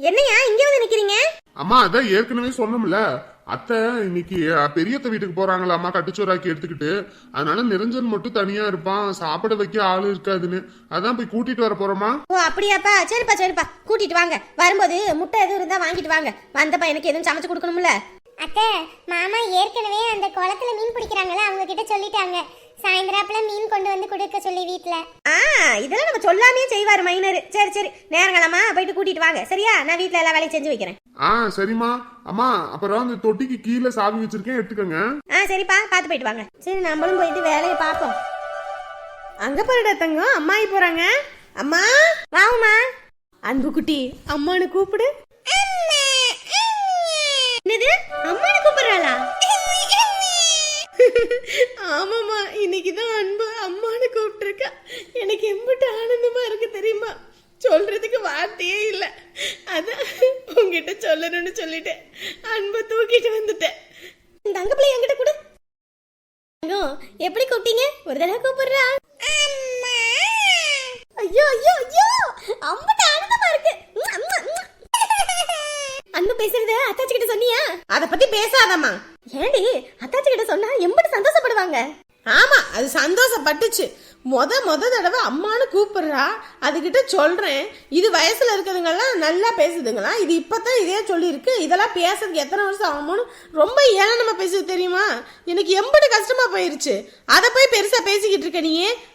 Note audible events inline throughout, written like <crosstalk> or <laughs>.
என்னையா இங்க வந்து நிக்கிறீங்க? அம்மா அதான் ஏற்கனவே சொன்னோம்ல. அத்தை இன்னைக்கு பெரியத்த வீட்டுக்கு போறாங்களாம்மா கட்டுச்சோறாக்கி எடுத்துக்கிட்டு. அதனால நிரஞ்சன் மட்டும் தனியா இருப்பான். சாப்பிட வைக்க ஆளு இருக்காதுன்னு. அதான் போய் கூட்டிட்டு வர போறோமா ஓ அப்படியாப்பா. சரிப்பா சரிப்பா. கூட்டிட்டு வாங்க. வரும்போது முட்டை எதுவும் இருந்தா வாங்கிட்டு வாங்க. வந்தப்ப எனக்கு எதுவும் சமைச்சு கொடுக்கணும்ல? அத்தை மாமா ஏற்கனவே அந்த குளத்துல மீன் பிடிக்கிறாங்கல்ல அவங்க கிட்ட சொல்லிட்டாங்க. சாயந்தராப்புல மீன் கொண்டு வந்து கொடுக்க சொல்லி வீட்ல. ஆ இதெல்லாம் நம்ம சொல்லாமே செய்வாரு மைனர். சரி சரி. நேரங்களமா போயிட்டு கூட்டிட்டு வாங்க. சரியா? நான் வீட்ல எல்லா வேலையும் செஞ்சு வைக்கிறேன். ஆ சரிம்மா. அம்மா அப்புறம் அந்த தொட்டிக்கு கீழே சாவி வச்சிருக்கேன் எடுத்துக்கோங்க. ஆ சரிப்பா. பார்த்து போயிட்டு வாங்க. சரி நம்மளும் போயிட்டு வேலையை பார்ப்போம். அங்க போறடா தங்கம். அம்மாயி போறாங்க. அம்மா வாவுமா அன்பு குட்டி அம்மானு கூப்பிடு. என்னது? அம்மானு கூப்பிடுறாளா? ஆமாமா இன்னைக்கு தான் அன்பு அம்மானு கூப்பிட்டுருக்கா. எனக்கு எம்பிட்டு ஆனந்தமா இருக்கு தெரியுமா? சொல்றதுக்கு வார்த்தையே இல்லை. அதான் உங்ககிட்ட சொல்லணும்னு சொல்லிட்டேன். அன்பை தூக்கிட்டு வந்துட்டேன். இந்த அங்க பிள்ளை என்கிட்ட கூட. எப்படி கூப்பிட்டீங்க? ஒரு தடவை கூப்பிடுறா. ஐயோ ஐயோ ஐயோ. அம்பட்ட ஆனந்தமா இருக்கு. உம், அன்பு பேசுறத அத்தாச்சி கிட்ட சொன்னியா? அத பத்தி பேசாதம்மா. ஏண்டி அத்தாச்சி கிட்ட சொன்னா எம்பிட்டு சந்தோஷப்படுவாங்க? ஆமா அது சந்தோஷப்பட்டுச்சு. மொத மொத தடவை அம்மானு கூப்பிடுறா அதுகிட்ட சொல்றேன். இது வயசுல இருக்கிறதுங்கெல்லாம் நல்லா பேசுதுங்களா? இது இப்பதான் இதே சொல்லியிருக்கு. இதெல்லாம் பேசுறதுக்கு எத்தனை வருஷம் ஆகுமோன்னு ரொம்ப ஏளனமா பேசுது தெரியுமா? எனக்கு எம்படி கஷ்டமா போயிருச்சு. அதை போய் பெருசா பேசிக்கிட்டு இருக்க நீ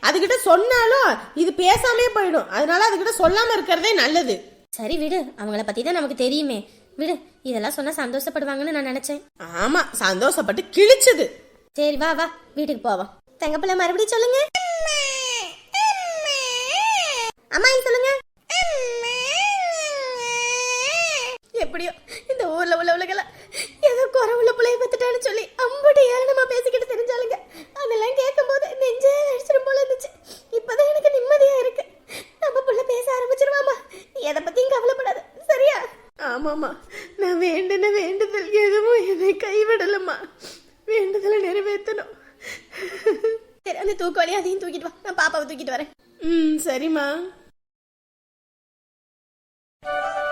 அதுகிட்ட சொன்னாலும் இது பேசாமே போயிடும். அதனால அதுகிட்ட சொல்லாம இருக்கிறதே நல்லது. சரி விடு அவங்கள பத்தி தான் நமக்கு தெரியுமே. விடு இதெல்லாம் சொன்னா சந்தோஷப்படுவாங்கன்னு நான் நினைச்சேன். ஆமா சந்தோஷப்பட்டு கிழிச்சது. சரி வா வா வீட்டுக்கு போவோம். தங்கப்பிள்ளை மறுபடியும் சொல்லுங்க. அம்மா சொல்லுங்க. எப்படியோ இந்த ஊர்ல உள்ளவளுக்கெல்லாம் ஏதோ குறை உள்ள பிள்ளைய பத்துட்டான்னு சொல்லி அம்புட்டு ஏளனமா பேசிக்கிட்டு தெரிஞ்சாலுங்க அதெல்லாம் கேட்கும்போது நெஞ்சே அடிச்சிடும் போல இருந்துச்சு. இப்பதான் எனக்கு நிம்மதியா இருக்கு. நம்ம புள்ள பேச ஆரம்பிச்சிருவாமா? நீ எதை பத்தியும் கவலைப்படாத சரியா? ஆமாம்மா நான் வேண்டின வேண்டுதல் எதுவும் என்னை கைவிடலம்மா வேண்டுதலை நிறைவேற்றணும் சரி அந்த அதையும் தூக்கிட்டு வா. நான் பாப்பாவை தூக்கிட்டு வரேன். ம் சரிம்மா.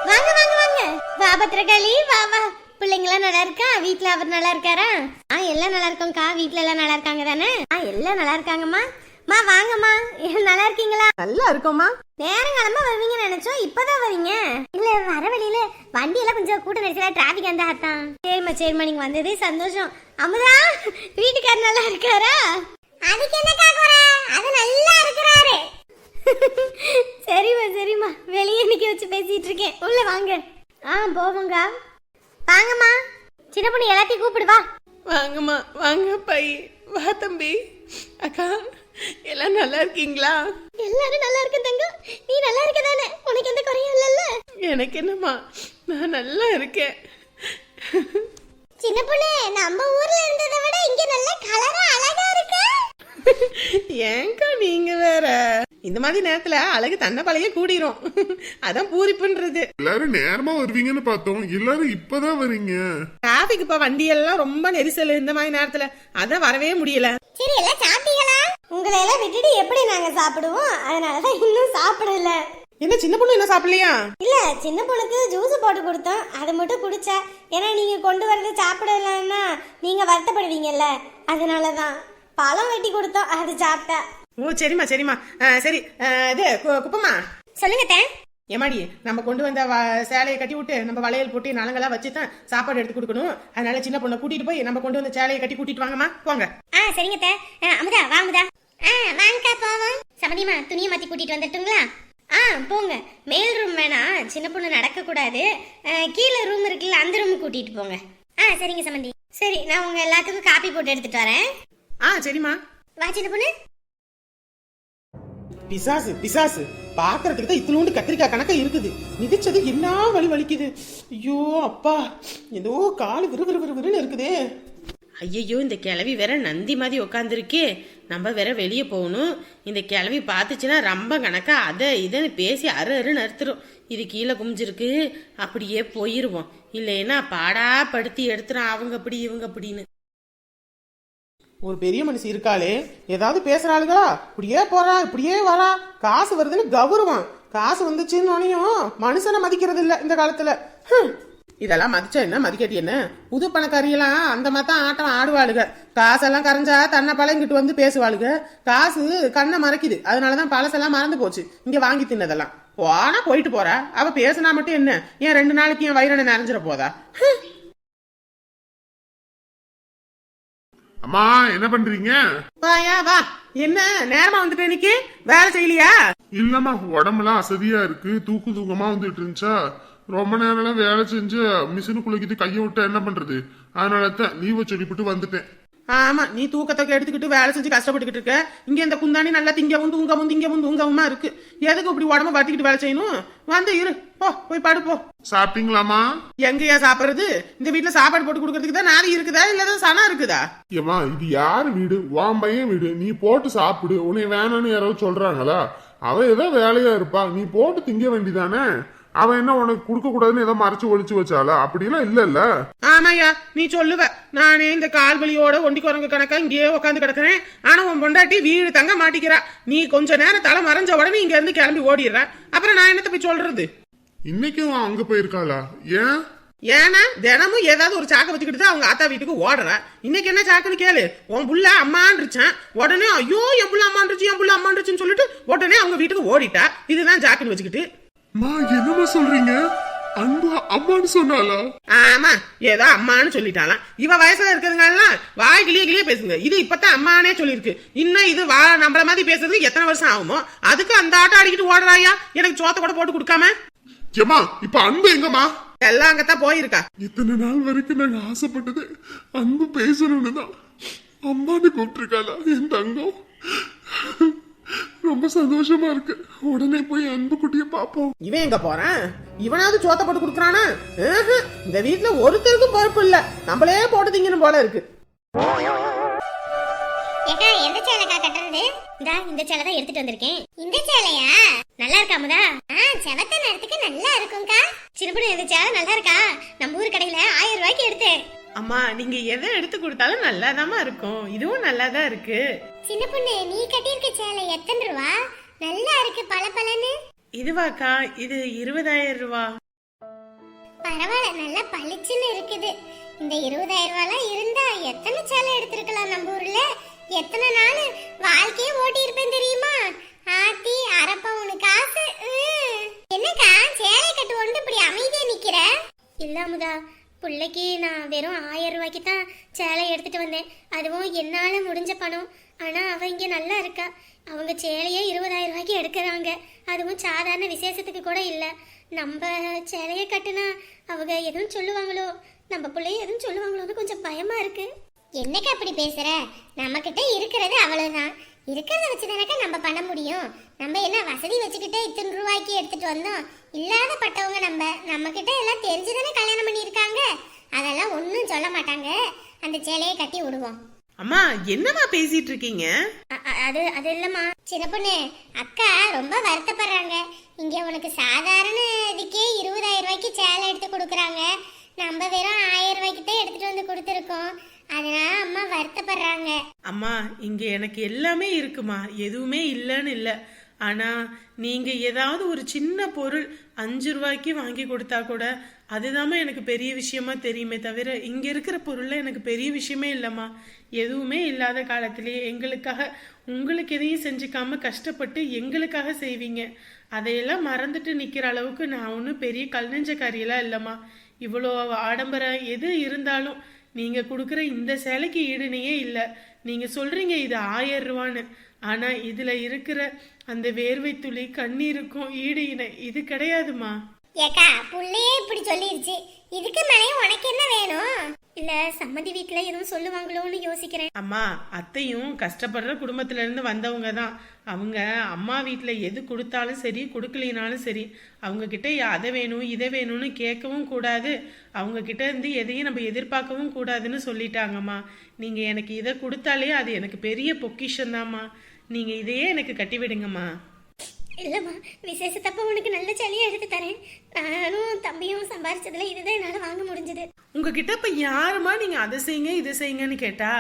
வாங்க வாங்க வாங்க. வா பத்திரகாளி. வா வா. பிள்ளைங்களாம் நல்லா இருக்கா? வீட்ல அவர் நல்லா இருக்காரா? ஆ எல்லாம் நல்லா இருக்கோம்க்கா. வீட்ல எல்லாம் நல்லா இருக்காங்க தானே? ஆ எல்லாம் நல்லா இருக்காங்கம்மா. மா வாங்கம்மா. எல்லாம் நல்லா இருக்கீங்களா? நல்லா இருக்கோம்மா. நேரங்காலமா வருவீங்கன்னு நினைச்சோம். இப்பதான் வரீங்க இல்ல வர வழியில வண்டி எல்லாம் கொஞ்சம் கூட்ட நெரிசலா டிராபிக் அந்த அத்தான் சரிம்மா சரிம்மா. நீங்க வந்ததே சந்தோஷம். அமுதா வீட்டுக்காரர் நல்லா இருக்காரா? அதுக்கு என்னக்கா அது நல்லா இருக்கிறாரு. <laughs> சரிம்மா சரிம்மா. வெளியே நிக்க வச்சு பேசிட்டு இருக்கேன். உள்ள வாங்க. ஆ போவோங்க வாங்கம்மா. சின்ன பொண்ணு எல்லாத்தையும் கூப்பிடு வா. வாங்கம்மா வாங்க பை. வா தம்பி. அக்கா எல்லாம் நல்லா இருக்கீங்களா? எல்லாரும் நல்லா இருக்கு தங்கம் நீ நல்லா இருக்க தானே? உனக்கு எந்த குறையும் இல்லைல்ல? எனக்கு என்னம்மா நான் நல்லா இருக்கேன். சின்ன பொண்ணு நம்ம ஊர்ல இருந்ததை விட இங்க நல்ல கலரா அழகா ஏங்கா நீங்க வேற. இந்த மாதிரி நேரத்துல அழகு தன்னை பழைய கூடிரும். அதான் பூரிப்புன்றது. எல்லாரும் நேரமா வருவீங்கன்னு பார்த்தோம். எல்லாரும் இப்பதான் வரீங்க. டிராபிக் இப்ப வண்டி எல்லாம் ரொம்ப நெரிசல் இந்த மாதிரி நேரத்துல. அதான் வரவே முடியல. சரி எல்லாம் சாப்பிட்டீங்களா? உங்களை எல்லாம் விட்டுட்டு எப்படி நாங்க சாப்பிடுவோம்? அதனாலதான் இன்னும் சாப்பிடல. என்ன சின்ன பொண்ணு என்ன சாப்பிடலையா? இல்ல சின்ன பொண்ணுக்கு ஜூஸ் போட்டு கொடுத்தோம். அதை மட்டும் குடிச்சா. ஏன்னா நீங்க கொண்டு வரது சாப்பிடலன்னா நீங்க வருத்தப்படுவீங்கல்ல. அதனாலதான். பழம் வெட்டி கொடுத்தோம் அது சாப்பிட்டா. ஓ சரிம்மா சரிம்மா. சரி. இது குப்பம்மா. சொல்லுங்க தே. ஏமாடி நம்ம கொண்டு வந்த சேலையை கட்டி விட்டு நம்ம வளையல் போட்டு நலங்கெல்லாம் வச்சு தான் சாப்பாடு எடுத்து கொடுக்கணும். அதனால சின்ன பொண்ணை கூட்டிட்டு போய் நம்ம கொண்டு வந்த சேலையை கட்டி கூட்டிட்டு வாங்கம்மா. போங்க. ஆ சரிங்க தே. அமுதா வா அமுதா. ஆ வாங்கக்கா போவோம். சமதிமா துணியை மாத்தி கூட்டிட்டு வந்துட்டுங்களா? ஆ போங்க. மேல் ரூம் வேணா. சின்ன பொண்ணு நடக்க கூடாது கீழே ரூம் இருக்குல்ல அந்த ரூம் கூட்டிட்டு போங்க. ஆ சரிங்க சமந்தி. சரி நான் உங்க எல்லாத்துக்கும் காப்பி போட்டு எடுத்துட்டு வரேன். ஆ சரிம்மா. வா சின்ன பொண்ணு. பிசாசு பிசாசு. பாக்குறதுக்கு தான் இத்தினோண்டு கத்திரிக்காய் கணக்கா இருக்குது. மிதிச்சது என்ன வலி வலிக்குது? ஐயோ அப்பா. ஏதோ கால் விறு விறு விறு விறுன்னு இருக்குதே. ஐயையோ இந்த கிளவி வேற நந்தி மாதிரி உட்காந்துருக்கே நம்ம வேற வெளியே போகணும். இந்த கிளவி பார்த்துச்சுன்னா ரொம்ப கணக்கா அதை இதைன்னு பேசி அரு அருன்னு அறுத்துரும். இது கீழே குமிஞ்சிருக்கு. அப்படியே போயிருவோம். இல்லைன்னா பாடா படுத்தி எடுத்துரும். அவங்க அப்படி இவங்க அப்படின்னு. ஒரு பெரிய மனுஷி இருக்காளே ஏதாவது பேசுறாளுங்களா இப்படியே போறா இப்படியே வரா காசு வருதுன்னு கௌரவம் காசு வந்துச்சுன்னு மனுஷனை மதிக்கிறது இல்ல இந்த காலத்துல. இதெல்லாம் மதிச்சா என்ன? மதிக்கட்டி என்ன? புது பணக்காரியெல்லாம் அந்த மாதிரி தான் ஆட்டம் ஆடுவாளுக. காசெல்லாம் கரைஞ்சா தன்னை பழங்கிட்டு வந்து பேசுவாளுக. காசு கண்ணை மறைக்குது. அதனாலதான் பழசெல்லாம் மறந்து போச்சு. இங்க வாங்கி தின்னதெல்லாம். போனா போயிட்டு போறா. அவ பேசினா மட்டும் என்ன? ஏன் ரெண்டு நாளைக்கு என் வயிறனை நிறைஞ்சிட போதா? அம்மா என்ன பண்றீங்க? வாயா வா. என்ன நேரமா வந்துட்டு இன்னைக்கு? வேலை செய்யலையா? இல்லம்மா உடம்புலாம் அசதியா இருக்கு. தூக்கு தூக்கமா வந்துட்டு இருந்துச்சா? ரொம்ப நேரம்லாம் வேலை செஞ்சு மிஷினுக்குள்ளக்கிட்டு கையை விட்டா என்ன பண்றது? அதனால தான் லீவை சொல்லிவிட்டு வந்துட்டேன். ஆமா நீ தூக்கத்தை எடுத்துக்கிட்டு வேலை செஞ்சு கஷ்டப்பட்டுக்கிட்டு இருக்க. இங்க இந்த குந்தாணி நல்லா திங்கவும் தூங்கவும் திங்கவும் தூங்கவுமா இருக்கு. எதுக்கு இப்படி உடம்ப வட்டிக்கிட்டு வேலை செய்யணும்? வந்து இரு. போ போய் படு போ. சாப்பிட்டீங்களாமா எங்கயா சாப்பிடுறது? இந்த வீட்டுல சாப்பாடு போட்டு கொடுக்கறதுக்கு தான் நாதி இருக்குதா? இல்ல சனம் இருக்குதா? ஏமா இது யார் வீடு? உன் பையன் வீடு. நீ போட்டு சாப்பிடு. உன்னை வேணாம்னு யாராவது சொல்றாங்களா? அவ ஏதோ வேலையா இருப்பா. நீ போட்டு திங்க வேண்டிதானே அவன் என்ன உனக்கு கொடுக்க கூடாதுன்னு ஏதோ மறைச்சு ஒளிச்சு வச்சாளா? அப்படிலாம் இல்லல்ல. ஆமாயா நீ சொல்லுவ. நானே இந்த கால் வலியோட ஒண்டி குரங்கு கணக்கா இங்கேயே உட்காந்து கிடக்குறேன். ஆனா உன் பொண்டாட்டி வீடு தங்க மாட்டிக்கிறா. நீ கொஞ்ச நேரம் தலை மறைஞ்ச உடனே இங்க இருந்து கிளம்பி ஓடிடுற. அப்புறம் நான் என்னத்த போய் சொல்றது? இன்னைக்கும் அவன் அங்க போயிருக்காளா? ஏன்? ஏன்னா தினமும் ஏதாவது ஒரு சாக்க வச்சுக்கிட்டு தான் அவங்க ஆத்தா வீட்டுக்கு ஓடுற. இன்னைக்கு என்ன சாக்குன்னு கேளு. உன் புள்ள அம்மான்றுச்சான். உடனே ஐயோ என் புள்ள அம்மான்றுச்சு என் புள்ள அம்மான்றுச்சுன்னு சொல்லிட்டு உடனே அவங்க வீட்டுக்கு ஓடிட்டா. இதுதான் சாக்குன்னு வச்சுக்கிட்டு மா என்னமா சொல்றீங்க? அன்பு அம்மான்னு சொன்னாளா? ஆமா ஏதோ அம்மான்னு சொல்லிட்டாலாம் இவ வயசுல இருக்கிறதுனாலாம் வாய் கிளிய கிளிய பேசுங்க. இது இப்பதான் அம்மானே சொல்லிருக்கு இன்னும் இது வா நம்மள மாதிரி பேசுறதுக்கு எத்தனை வருஷம் ஆகுமோ? அதுக்கு அந்த ஆட்டம் ஆடிக்கிட்டு ஓடுறாயா? எனக்கு சோத்த கூட போட்டு கொடுக்காம? ஏமா இப்ப அன்பு எங்கம்மா? எல்லாம் அங்கத்தான் போயிருக்கா. இத்தனை நாள் வரைக்கும் நாங்க ஆசைப்பட்டது அன்பு பேசணும்னு தான் அம்மான்னு கூப்பிட்டுருக்காளா என் தங்கம்? சந்தோஷமா இருக்கு. உடனே போய் அன்பு குட்டிய பாப்போம். இவன் எங்க போறான்? இவனாவது சோத்த போட்டு கொடுக்குறானா? ஆஹா, இந்த வீட்டுல ஒருத்தருக்கும் பொறுப்பு இல்ல. நம்மளே போட்டு திங்கணும் போல இருக்கு. ஏக்கா எந்த சேலைக்கா கட்டுறது? இந்தா இந்த சேலை தான் எடுத்துட்டு வந்திருக்கேன். இந்த சேலையா? நல்லா இருக்காமுதா ஆ செவத்த நேரத்துக்கு நல்லா இருக்கும்க்கா. சிறுபடி இந்த சேலை நல்லா இருக்கா? அம்மா நீங்க எதை எடுத்து கொடுத்தாலும் நல்லாதாம்மா இருக்கும். இதுவும் நல்லாதான் இருக்கு. சின்ன பொண்ணு நீ கட்டியிருக்க சேலை எத்தனை ரூபா? நல்லா இருக்கு பல பலன்னு இதுவாக்கா? இது இருபதாயிரம் ரூபா. பரவாயில்ல நல்லா பளிச்சுன்னு இருக்குது. இந்த இருபதாயிரம் ரூபாய்லாம் இருந்தா எத்தனை சேலை எடுத்திருக்கலாம் நம்ம ஊர்ல? எத்தனை நாள் வாழ்க்கையே ஓட்டி இருப்பேன் தெரியுமா? ஆத்தி அரப்பவுனு காசு உம். என்னக்கா சேலை கட்டு ஒன்று இப்படி அமைதியா நிக்கிற? இல்லாமுதா பிள்ளைக்கு நான் வெறும் ஆயிரம் ரூபாய்க்கு தான் சேலை எடுத்துகிட்டு வந்தேன். அதுவும் என்னால் முடிஞ்ச பணம். ஆனால் அவ இங்கே நல்லா இருக்கா. அவங்க சேலையே இருபதாயிரம் ரூபாய்க்கு எடுக்கிறாங்க. அதுவும் சாதாரண விசேஷத்துக்கு கூட இல்லை. நம்ம சேலையை கட்டுனா அவங்க எதுவும் சொல்லுவாங்களோ? நம்ம பிள்ளைய எதுவும் சொல்லுவாங்களோன்னு கொஞ்சம் பயமாக இருக்குது என்னக்கா அப்படி பேசுகிற நம்மக்கிட்ட இருக்கிறது அவ்வளோதான் இருக்கிறத வச்சுதானக்கா நம்ம பண்ண முடியும். நம்ம என்ன வசதி வச்சுக்கிட்டே இத்தனை ரூபாய்க்கு எடுத்துட்டு வந்தோம்? இல்லாத பட்டவங்க நம்ம நம்ம கிட்ட எல்லாம் தெரிஞ்சுதானே கல்யாணம் பண்ணியிருக்காங்க? அதெல்லாம் ஒன்றும் சொல்ல மாட்டாங்க. அந்த சேலையை கட்டி விடுவோம் அம்மா என்னம்மா பேசிட்டு இருக்கீங்க அது அது இல்லைம்மா. சின்ன பொண்ணு அக்கா ரொம்ப வருத்தப்படுறாங்க. இங்க உனக்கு சாதாரண இதுக்கே இருபதாயிரம் ரூபாய்க்கு சேலை எடுத்து கொடுக்குறாங்க. நம்ம வெறும் ஆயிரம் ரூபாய்க்கு தான் எடுத்துட்டு வந்து கொடுத்துருக்கோம். அதனால அம்மா இங்கே இங்க எனக்கு எல்லாமே இருக்குமா? எதுவுமே இல்லைன்னு இல்லை. ஆனா நீங்க ஏதாவது ஒரு சின்ன பொருள் அஞ்சு ரூபாய்க்கு வாங்கி கொடுத்தா கூட அதுதாம்மா எனக்கு பெரிய விஷயமா தெரியுமே தவிர இங்க இருக்கிற பொருள்ல எனக்கு பெரிய விஷயமே இல்லைம்மா. எதுவுமே இல்லாத காலத்திலேயே எங்களுக்காக உங்களுக்கு எதையும் செஞ்சுக்காம கஷ்டப்பட்டு எங்களுக்காக செய்வீங்க. அதையெல்லாம் மறந்துட்டு நிக்கிற அளவுக்கு நான் ஒன்றும் பெரிய கல்நெஞ்சக்காரியெல்லாம் இல்லைம்மா. இவ்வளோ ஆடம்பரம் எது இருந்தாலும் நீங்க கொடுக்குற இந்த சேலைக்கு ஈடுனையே இல்லை. நீங்க சொல்றீங்க இது ஆயிரம் ரூபான்னு. ஆனா இதுல இருக்கிற அந்த வேர்வை துளி கண்ணீருக்கும் ஈடு இணை இது கிடையாதுமா. ஏக்கா புள்ளையே இப்படி சொல்லிருச்சு. இதுக்கு மேலே உனக்கு என்ன வேணும்? இல்லை சம்மதி வீட்டில் எதுவும் சொல்லுவாங்களோன்னு யோசிக்கிறேன். அம்மா அத்தையும் கஷ்டப்படுற குடும்பத்துல இருந்து வந்தவங்க தான். அவங்க அம்மா வீட்ல எது கொடுத்தாலும் சரி கொடுக்கலினாலும் சரி அவங்க கிட்ட அதை வேணும் இதை வேணும்னு கேட்கவும் கூடாது. அவங்க கிட்ட இருந்து எதையும் நம்ம எதிர்பார்க்கவும் கூடாதுன்னு சொல்லிட்டாங்கம்மா. நீங்க எனக்கு இதை கொடுத்தாலே அது எனக்கு பெரிய பொக்கிஷம்தாம்மா. நீங்க இதையே எனக்கு கட்டி விடுங்கம்மா இல்லைம்மா விசேஷத்தப்ப உனக்கு நல்ல சேலையை எடுத்து தரேன். நானும் தம்பியும் சம்பாரிச்சதுல இதுதான் என்னால் வாங்க முடிஞ்சது. உங்ககிட்ட இப்ப யாருமா நீங்க அதை செய்யுங்க இதை செய்யுங்கன்னு கேட்டா?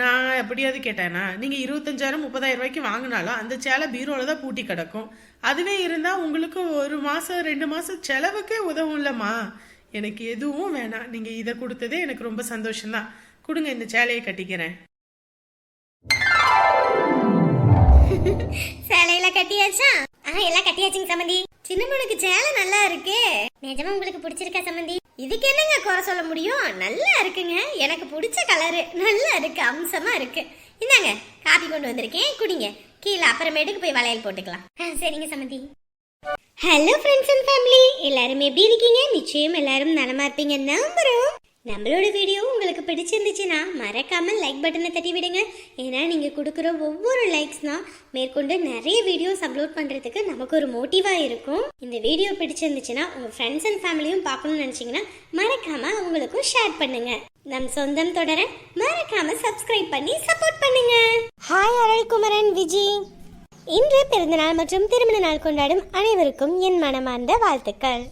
நான் எப்படியாவது கேட்டேனா நீங்க இருபத்தஞ்சாயிரம் முப்பதாயிரம் ரூபாய்க்கு வாங்கினாலும் அந்த சேலை பீரோல தான் பூட்டி கிடக்கும். அதுவே இருந்தா உங்களுக்கு ஒரு மாசம் ரெண்டு மாசம் செலவுக்கே உதவும்லம்மா எனக்கு எதுவும் வேணாம். நீங்க இதை கொடுத்ததே எனக்கு ரொம்ப சந்தோஷம்தான். கொடுங்க இந்த சேலையை கட்டிக்கிறேன். சேலையில கட்டியாச்சா? ஆ எல்லாம் கட்டியாச்சுங்க சம்மந்தி சின்னமனுக்கு சேலை நல்லா இருக்கே. நிஜமா உங்களுக்கு பிடிச்சிருக்கா சம்மந்தி இதுக்கு என்னங்க குறை சொல்ல முடியும்? நல்லா இருக்குங்க. எனக்கு பிடிச்ச கலரு நல்லா இருக்கு அம்சமா இருக்கு. இந்தாங்க காபி கொண்டு வந்திருக்கேன். குடிங்க. கீழே அப்புறமேட்டுக்கு போய் வளையல் போட்டுக்கலாம். ஆ, சரிங்க சம்மந்தி ஹலோ ஃப்ரெண்ட்ஸ் அண்ட் ஃபேமிலி எல்லாரும் எப்படி இருக்கீங்க? நிச்சயம் எல்லாரும் நலமா இருப்பீங்க நம்புறோம். நம்மளோட வீடியோ உங்களுக்கு பிடிச்சிருந்துச்சுன்னா மறக்காமல் லைக் பட்டனை தட்டி விடுங்க ஏன்னா நீங்கள் கொடுக்குற ஒவ்வொரு லைக்ஸ்னால் மேற்கொண்டு நிறைய வீடியோஸ் அப்லோட் பண்ணுறதுக்கு நமக்கு ஒரு மோட்டிவாக இருக்கும். இந்த வீடியோ பிடிச்சிருந்துச்சுன்னா உங்கள் ஃப்ரெண்ட்ஸ் அண்ட் ஃபேமிலியும் பார்க்கணும்னு நினச்சிங்கன்னா மறக்காமல் அவங்களுக்கும் ஷேர் பண்ணுங்க. நம் சொந்தம் தொடர மறக்காம சப்ஸ்கிரைப் பண்ணி சப்போர்ட் பண்ணுங்க. ஹாய் அருள்குமரன் விஜி. இன்று பிறந்தநாள் மற்றும் திருமண நாள் கொண்டாடும் அனைவருக்கும் என் மனமார்ந்த வாழ்த்துக்கள்.